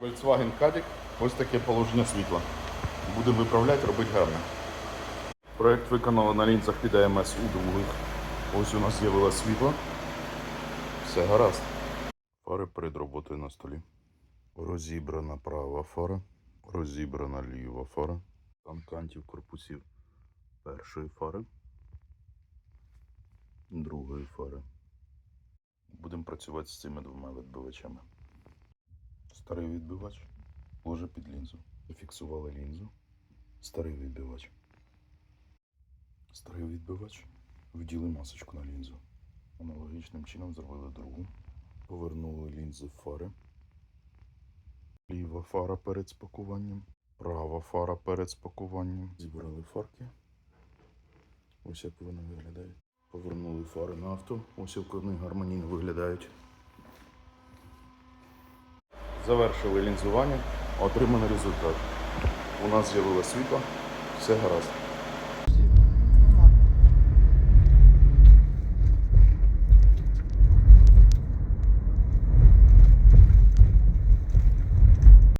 Volkswagen Caddy, ось таке положення світла. Будемо виправляти, робити гарно. Проект виконали на лінзах під АМС у других. Ось у нас з'явилось світло. Все гаразд. Фари перед роботою на столі. Розібрана права фара, розібрана ліва фара. Там кантів корпусів першої фари, другої фари. Будемо працювати з цими двома відбивачами. Старий відбивач ложе під лінзу. Зафіксували лінзу. Старий відбивач. Старий відбивач. Вділи масочку на лінзу. Аналогічним чином зробили другу. Повернули лінзи в фари. Ліва фара перед спакуванням. Права фара перед спакуванням. Зібрали фарки. Ось як вони виглядають. Повернули фари на авто. Ось як вони гармонійно виглядають. Завершили лінзування, отриманий результат. У нас з'явилося світло, все гаразд.